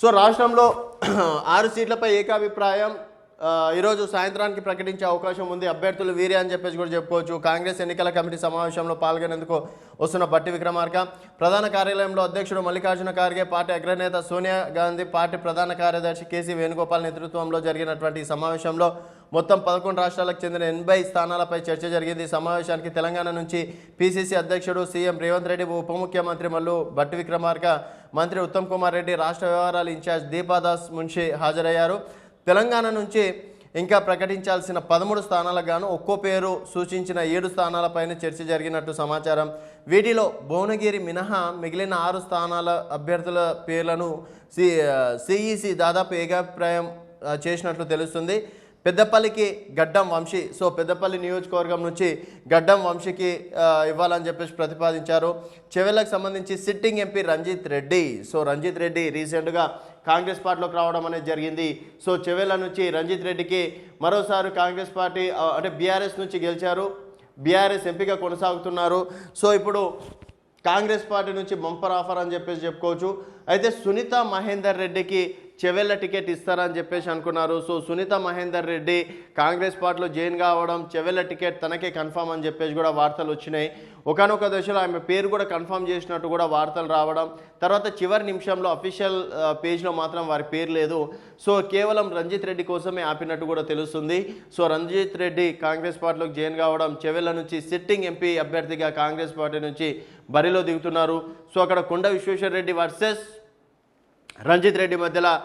So రాష్ట్రంలో ఆరు సీట్లపై ఏకాభిప్రాయం ఈరోజు సాయంత్రానికి ప్రకటించే అవకాశం ఉంది. అభ్యర్థులు వీరే అని చెప్పేసి కూడా చెప్పుకోవచ్చు. కాంగ్రెస్ ఎన్నికల కమిటీ సమావేశంలో పాల్గొనేందుకు వస్తున్న బట్టి విక్రమార్క ప్రధాన కార్యాలయంలో అధ్యక్షుడు మల్లికార్జున ఖార్గే పార్టీ అగ్రనేత సోనియా గాంధీ పార్టీ ప్రధాన కార్యదర్శి కేసీ వేణుగోపాల్ నేతృత్వంలో జరిగినటువంటి సమావేశంలో మొత్తం పదకొండు రాష్ట్రాలకు చెందిన ఎనభై స్థానాలపై చర్చ జరిగింది. సమావేశానికి తెలంగాణ నుంచి పిసిసి అధ్యక్షుడు సీఎం రేవంత్ రెడ్డి ఉప ముఖ్యమంత్రి మల్లు భట్టి విక్రమార్క మంత్రి ఉత్తమ్ కుమార్ రెడ్డి రాష్ట్ర వ్యవహారాల ఇన్ఛార్జ్ దీపాదాస్ మున్షి హాజరయ్యారు. తెలంగాణ నుంచి ఇంకా ప్రకటించాల్సిన పదమూడు స్థానాలకు గాను ఒక్కో పేరు సూచించిన ఏడు స్థానాలపైన చర్చ జరిగినట్టు సమాచారం. వీటిలో భువనగిరి మినహా మిగిలిన ఆరు స్థానాల అభ్యర్థుల పేర్లను సి సిఈసి దాదాపు ఏకాభిప్రాయం చేసినట్లు తెలుస్తుంది. పెద్దపల్లికి గడ్డం వంశీ. సో పెద్దపల్లి నియోజకవర్గం నుంచి గడ్డం వంశీకి ఇవ్వాలని చెప్పేసి ప్రతిపాదించారు. చెవెళ్ళకు సంబంధించి sitting MP Ranjith Reddy. So Ranjith Reddy రీసెంట్గా కాంగ్రెస్ పార్టీలోకి రావడం అనేది జరిగింది. సో చెవెళ్ళ నుంచి రంజిత్ రెడ్డికి మరోసారి కాంగ్రెస్ పార్టీ అంటే బీఆర్ఎస్ నుంచి గెలిచారు. బీఆర్ఎస్ ఎంపీగా కొనసాగుతున్నారు. సో ఇప్పుడు కాంగ్రెస్ పార్టీ నుంచి బంపర్ ఆఫర్ అని చెప్పేసి చెప్పుకోవచ్చు. అయితే సునీత మహేందర్ రెడ్డికి చెవెళ్ళ టికెట్ ఇస్తారని చెప్పేసి అనుకున్నారు. సో సునీత మహేందర్ రెడ్డి కాంగ్రెస్ పార్టీలో జాయిన్ కావడం చెవెళ్ళ టికెట్ తనకే కన్ఫామ్ అని చెప్పేసి కూడా వార్తలు వచ్చినాయి. ఒకనొక దశలో ఆమె పేరు కూడా కన్ఫర్మ్ చేసినట్టు కూడా వార్తలు రావడం. తర్వాత చివరి నిమిషంలో అఫీషియల్ పేజ్లో మాత్రం వారి పేరు లేదు. సో కేవలం రంజిత్ రెడ్డి కోసమే ఆపినట్టు కూడా తెలుస్తుంది. సో రంజిత్ రెడ్డి కాంగ్రెస్ పార్టీలోకి జాయిన్ కావడం చెవెళ్ళ నుంచి సిట్టింగ్ ఎంపీ అభ్యర్థిగా కాంగ్రెస్ పార్టీ నుంచి బరిలో దిగుతున్నారు. సో అక్కడ కొండ విశ్వేశ్వర రెడ్డి వర్సెస్ రంజిత్ రెడ్డి మధ్యలో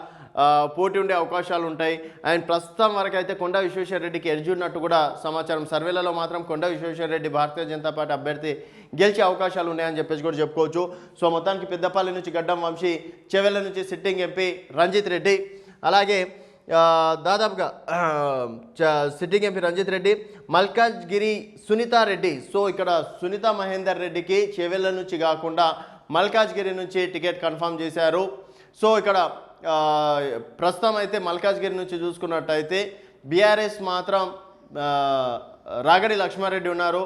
పోటీ ఉండే అవకాశాలు ఉంటాయి. అండ్ ప్రస్తుతం వరకు అయితే కొండ విశ్వేశ్వర రెడ్డికి ఎడ్జ్ ఉన్నట్టు కూడా సమాచారం. సర్వేలలో మాత్రం కొండ విశ్వేశ్వర రెడ్డి భారతీయ జనతా పార్టీ అభ్యర్థి గెలిచే అవకాశాలు ఉన్నాయని చెప్పేసి కూడా చెప్పుకోవచ్చు. సో మొత్తానికి పెద్దపల్లి నుంచి గడ్డం వంశీ చెవెళ్ళ నుంచి సిట్టింగ్ ఎంపీ రంజిత్ రెడ్డి. అలాగే దాదాపుగా చ- sitting MP Ranjith Reddy Malkajgiri Sunitha Reddy so ఇక్కడ సునీత మహేందర్ రెడ్డికి చెవెళ్ళ నుంచి కాకుండా మల్కాజ్గిరి నుంచి టికెట్ కన్ఫర్మ్ చేశారు. సో ఇక్కడ ప్రస్తుతం అయితే మల్కాజ్గిరి నుంచి చూసుకున్నట్టయితే బీఆర్ఎస్ మాత్రం రాగడి లక్ష్మారెడ్డి ఉన్నారు.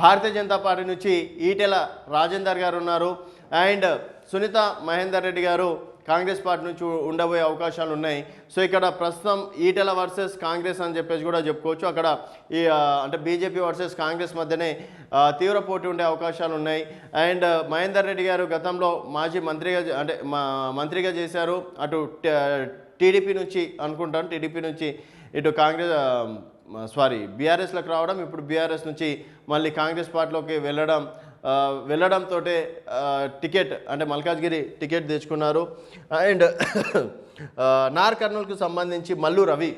భారతీయ జనతా పార్టీ నుంచి ఈటెల రాజేందర్ గారు ఉన్నారు. అండ్ సునీత మహేందర్ రెడ్డి గారు కాంగ్రెస్ పార్టీ నుంచి ఉండబోయే అవకాశాలు ఉన్నాయి. సో ఇక్కడ ప్రస్తుతం ఈటెల వర్సెస్ కాంగ్రెస్ అని చెప్పేసి కూడా చెప్పుకోవచ్చు. అక్కడ ఈ అంటే బీజేపీ వర్సెస్ కాంగ్రెస్ మధ్యనే తీవ్ర పోటీ ఉండే అవకాశాలు ఉన్నాయి. అండ్ మహేందర్ రెడ్డి గారు గతంలో మాజీ మంత్రిగా అంటే మా మంత్రిగా చేశారు. అటు టీడీపీ నుంచి అనుకుంటాను. టీడీపీ నుంచి ఇటు కాంగ్రెస్ సారీ బీఆర్ఎస్లోకి రావడం ఇప్పుడు బీఆర్ఎస్ నుంచి మళ్ళీ కాంగ్రెస్ పార్టీలోకి వెళ్ళడం వెళ్ళడంతో టికెట్ అంటే మల్కాజ్గిరి టికెట్ తెచ్చుకున్నారు. అండ్ నార్ కర్నూలుకు సంబంధించి మల్లు రవి.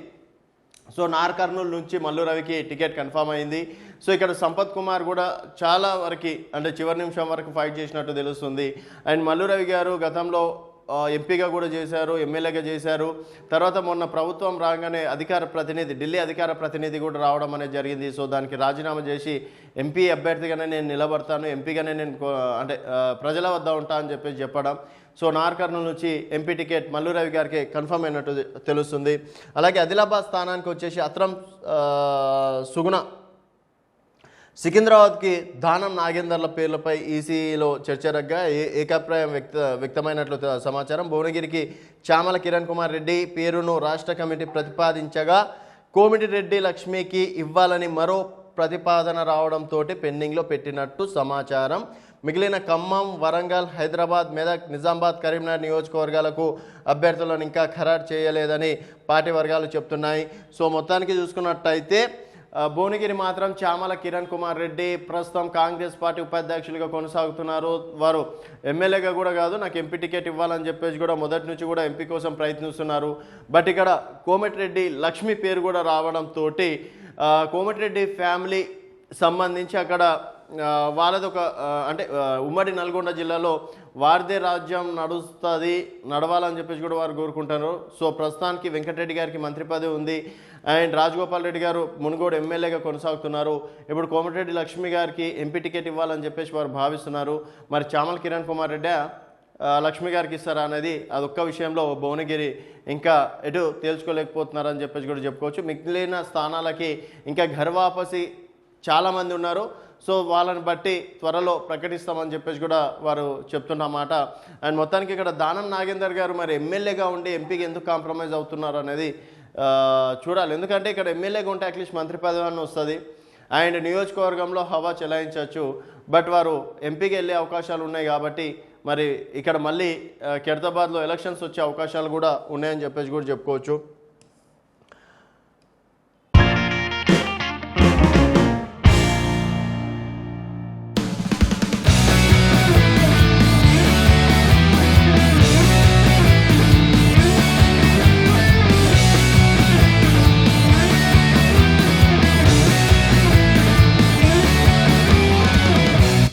సో నార్ కర్నూలు నుంచి మల్లు రవికి టికెట్ కన్ఫర్మ్ అయింది. సో ఇక్కడ సంపత్ కుమార్ కూడా చాలా వరకు అంటే చివరి నిమిషం వరకు ఫైట్ చేసినట్టు తెలుస్తుంది. అండ్ మల్లు రవి గారు గతంలో ఎంపీగా కూడా చేశారు ఎమ్మెల్యేగా చేశారు. తర్వాత మొన్న ప్రభుత్వం రాగానే అధికార ప్రతినిధి ఢిల్లీ అధికార ప్రతినిధి కూడా రావడం అనేది జరిగింది. సో దానికి రాజీనామా చేసి ఎంపీ అభ్యర్థిగానే నేను నిలబడతాను ఎంపీగానే నేను అంటే ప్రజల వద్ద ఉంటా అని చెప్పేసి చెప్పడం. సో నార్కర్నూల్ నుంచి ఎంపీ టికెట్ మల్లు రవి గారికి కన్ఫర్మ్ అయినట్టు తెలుస్తుంది. అలాగే ఆదిలాబాద్ స్థానానికి వచ్చేసి అత్రం సుగుణ సికింద్రాబాద్కి దానం నాగేందర్ల పేర్లపై ఈసీలో చర్చరగ్గా ఏ ఏకాభిప్రాయం వ్యక్త వ్యక్తమైనట్లు సమాచారం. భువనగిరికి చామల కిరణ్ కుమార్ రెడ్డి పేరును రాష్ట్ర కమిటీ ప్రతిపాదించగా కోమిటిరెడ్డి లక్ష్మికి ఇవ్వాలని మరో ప్రతిపాదన రావడంతో పెండింగ్లో పెట్టినట్టు సమాచారం. మిగిలిన ఖమ్మం వరంగల్ హైదరాబాద్ మెదక్ నిజామాబాద్ కరీంనగర్ నియోజకవర్గాలకు అభ్యర్థులను ఇంకా ఖరారు చేయలేదని పార్టీ వర్గాలు చెప్తున్నాయి. సో మొత్తానికి చూసుకున్నట్టయితే భువనగిరి మాత్రం చామల కిరణ్ కుమార్ రెడ్డి ప్రస్తుతం కాంగ్రెస్ పార్టీ ఉపాధ్యక్షులుగా కొనసాగుతున్నారు. వారు ఎమ్మెల్యేగా కూడా కాదు నాకు ఎంపీ టికెట్ ఇవ్వాలని చెప్పేసి కూడా మొదటి నుంచి కూడా ఎంపీ కోసం ప్రయత్నిస్తున్నారు. బట్ ఇక్కడ కోమటిరెడ్డి లక్ష్మి పేరు కూడా రావడంతో కోమటిరెడ్డి ఫ్యామిలీ సంబంధించి అక్కడ వాళ్ళది ఒక అంటే ఉమ్మడి నల్గొండ జిల్లాలో వారిదే రాజ్యం నడుస్తుంది నడవాలని చెప్పేసి కూడా వారు కోరుకుంటారు. సో ప్రస్తుతానికి వెంకటరెడ్డి గారికి మంత్రి పదవి ఉంది. అండ్ రాజగోపాల్ రెడ్డి గారు మునుగోడు ఎమ్మెల్యేగా కొనసాగుతున్నారు. ఇప్పుడు కోమటిరెడ్డి లక్ష్మి గారికి ఎంపీ టికెట్ ఇవ్వాలని చెప్పేసి వారు భావిస్తున్నారు. మరి చామల కిరణ్ కుమార్ రెడ్డి లక్ష్మి గారికి ఇస్తారా అనేది అదొక్క విషయంలో భువనగిరి ఇంకా ఎటు తేల్చుకోలేకపోతున్నారని చెప్పేసి కూడా చెప్పుకోవచ్చు. మిగిలిన స్థానాలకి ఇంకా ఘర్వాపసి చాలామంది ఉన్నారు. సో వాళ్ళని బట్టి త్వరలో ప్రకటిస్తామని చెప్పేసి కూడా వారు చెప్తున్నమాట అండ్ మొత్తానికి ఇక్కడ దానం నాగేందర్ గారు మరి ఎమ్మెల్యేగా ఉండి ఎంపీకి ఎందుకు కాంప్రమైజ్ అవుతున్నారు అనేది చూడాలి. ఎందుకంటే ఇక్కడ ఎమ్మెల్యేగా ఉంటే అట్లీస్ట్ మంత్రి పదవాన్ని వస్తుంది. అండ్ నియోజకవర్గంలో హవా చెలాయించవచ్చు. బట్ వారు ఎంపీకి వెళ్ళే అవకాశాలు ఉన్నాయి కాబట్టి మరి ఇక్కడ మళ్ళీ ఆ, ఖైరతాబాద్లో ఎలక్షన్స్ వచ్చే అవకాశాలు కూడా ఉన్నాయని చెప్పేసి కూడా చెప్పుకోవచ్చు.